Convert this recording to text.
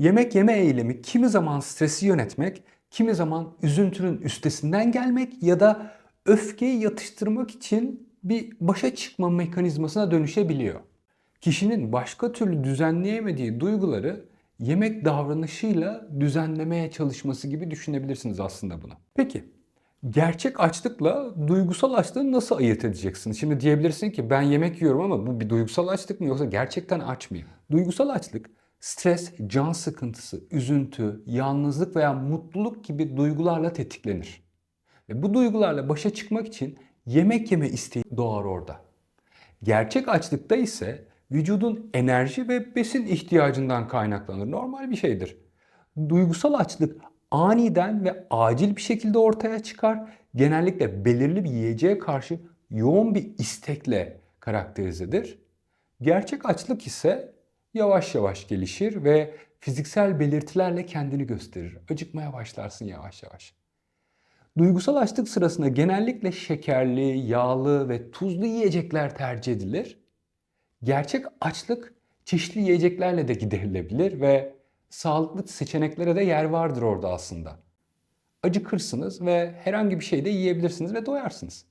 Yemek yeme eylemi kimi zaman stresi yönetmek, kimi zaman üzüntünün üstesinden gelmek ya da öfkeyi yatıştırmak için bir başa çıkma mekanizmasına dönüşebiliyor. Kişinin başka türlü düzenleyemediği duyguları yemek davranışıyla düzenlemeye çalışması gibi düşünebilirsiniz aslında bunu. Peki gerçek açlıkla duygusal açlığı nasıl ayırt edeceksin? Şimdi diyebilirsin ki ben yemek yiyorum ama bu bir duygusal açlık mı yoksa gerçekten aç mıyım? Duygusal açlık stres, can sıkıntısı, üzüntü, yalnızlık veya mutluluk gibi duygularla tetiklenir. Ve bu duygularla başa çıkmak için yemek yeme isteği doğar orada. Gerçek açlıkta ise vücudun enerji ve besin ihtiyacından kaynaklanır. Normal bir şeydir. Duygusal açlık aniden ve acil bir şekilde ortaya çıkar. Genellikle belirli bir yiyeceğe karşı yoğun bir istekle karakterizedir. Gerçek açlık ise yavaş yavaş gelişir ve fiziksel belirtilerle kendini gösterir. Acıkmaya başlarsın yavaş yavaş. Duygusal açlık sırasında genellikle şekerli, yağlı ve tuzlu yiyecekler tercih edilir. Gerçek açlık çeşitli yiyeceklerle de giderilebilir ve sağlıklı seçeneklere de yer vardır orada aslında. Acıkırsınız ve herhangi bir şey de yiyebilirsiniz ve doyarsınız.